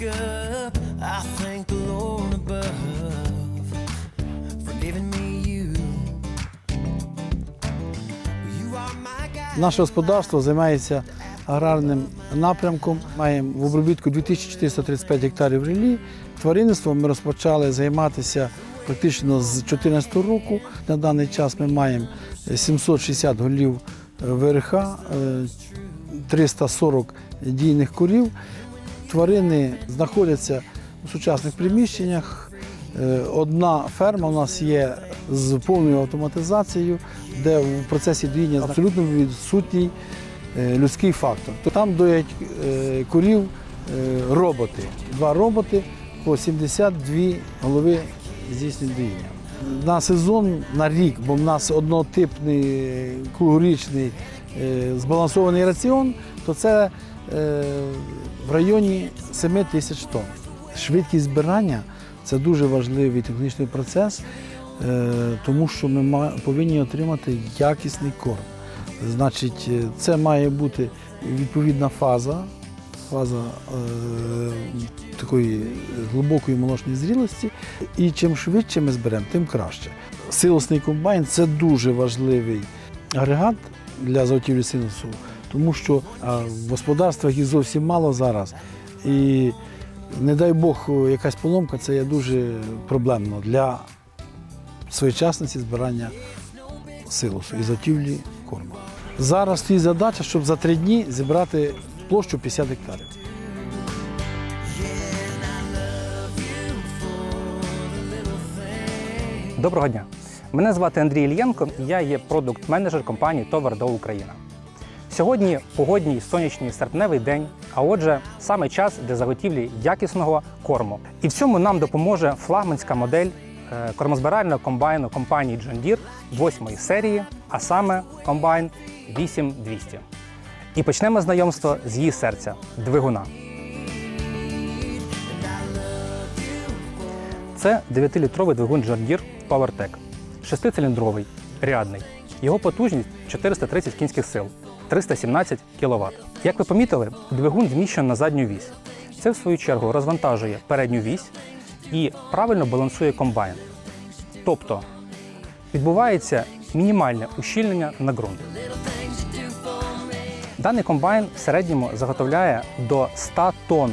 wake up, I thank the Lord above for giving me you. You are my guide. Наше господарство займається аграрним напрямком. Маємо в обробітку 2435 гектарів рілі. Тваринництвом ми розпочали займатися практично з 2014 року. На даний час ми маємо 760 голів е, ВРХ, е, 340 дійних курів. Тварини знаходяться у сучасних приміщеннях. Е, Одна ферма у нас є з повною автоматизацією, де в процесі доїння абсолютно відсутній е, людський фактор. То там доять е, курів е, роботи. Два роботи по 72 голови здійснюють доїння. На сезон, на рік, бо в нас однотипний круглорічний збалансований раціон, то це в районі 7 тисяч тонн. Швидкість збирання це дуже важливий технічний процес, е, тому що ми повинні отримати якісний корм. Значить, е, це має бути відповідна фаза, фаза е, такої глибокої молочної зрілості. І чим швидше ми зберемо, тим краще. Силосний комбайн це дуже важливий агрегат для заготівлі силосу, тому що в господарствах їх зовсім мало зараз. І не дай Бог, якась поломка, це є дуже проблемно для своєчасності збирання силосу і заготівлі корму. Зараз стоїть задача, щоб за три дні зібрати площу 50 гектарів. Доброго дня. Мене звати Андрій Ільєнко, я є продукт-менеджер компанії Товардо Україна. Сьогодні погодній сонячний серпневий день, а отже, саме час для заготівлі якісного корму. І в цьому нам допоможе флагманська модель е, кормозбирального комбайну компанії John Deere 8 серії, а саме комбайн 8200. І почнемо знайомство з її серця двигуна. Це 9-літровий двигун John Deere PowerTech. Шестициліндровий, рядний. Його потужність 430 кінських сил, 317 кВт. Як ви помітили, двигун зміщено на задню вісь. Це, в свою чергу, розвантажує передню вісь і правильно балансує комбайн. Тобто відбувається мінімальне ущільнення на ґрунт. Даний комбайн в середньому заготовляє до 100 тонн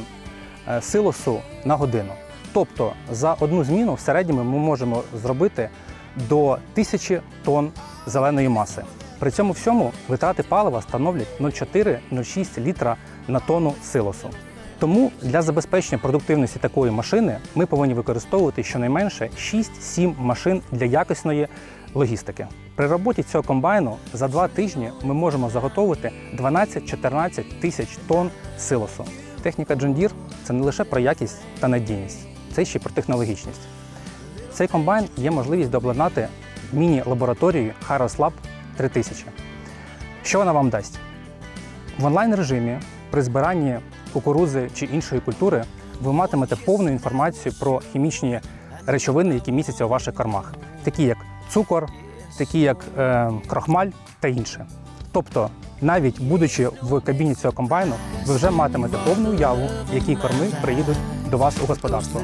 е, силосу на годину. Тобто за одну зміну в середньому ми можемо зробити до 1000 тонн зеленої маси. При цьому всьому витрати палива становлять 0,4-0,6 літра на тонну силосу. Тому для забезпечення продуктивності такої машини ми повинні використовувати щонайменше 6-7 машин для якісної логістики. При роботі цього комбайну за два тижні ми можемо заготовити 12-14 тисяч тонн силосу. Техніка John Deere – це не лише про якість та надійність, це ще й про технологічність. Цей комбайн є можливість дообладнати міні-лабораторією Harris Lab 3000. Що вона вам дасть? В онлайн режимі при збиранні кукурузи чи іншої культури ви матимете повну інформацію про хімічні речовини, які містяться у ваших кормах, такі як цукор, такі як е, крохмаль та інше. Тобто, навіть будучи в кабіні цього комбайну, ви вже матимете повну уяву, які корми приїдуть до вас у господарство.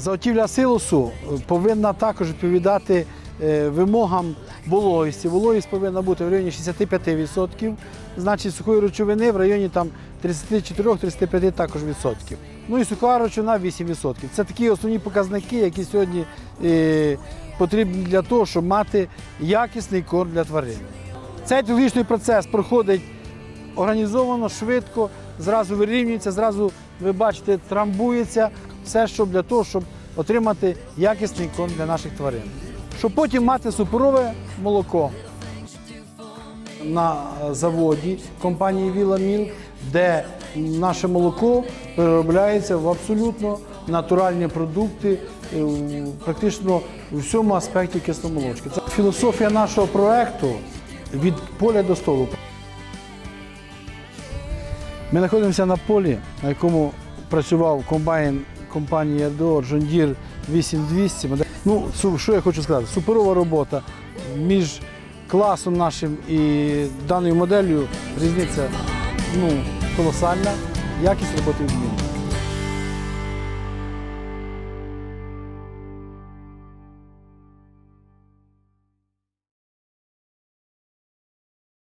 Заготівля силосу повинна також відповідати е, вимогам вологості. Вологість повинна бути в районі 65%, значить сухої речовини в районі там 34-35 також відсотків. Ну і суха речовина 8%. Це такі основні показники, які сьогодні е, потрібні для того, щоб мати якісний корм для тварин. Цей технологічний процес проходить організовано, швидко, зразу вирівнюється, зразу, ви бачите, трамбується. Все, щоб для того, щоб отримати якісний корм для наших тварин. Щоб потім мати супорове молоко на заводі компанії Віла Міл, де наше молоко переробляється в абсолютно натуральні продукти, е, в- практично у всьому аспекті кисломолочки. Це філософія нашого проекту від поля до столу. Ми знаходимося на полі, на якому працював комбайн компанії РДО Deere 8200. Ну, що я хочу сказати? Суперова робота між класом нашим і даною моделлю різниця ну, колосальна, якість роботи відмінна.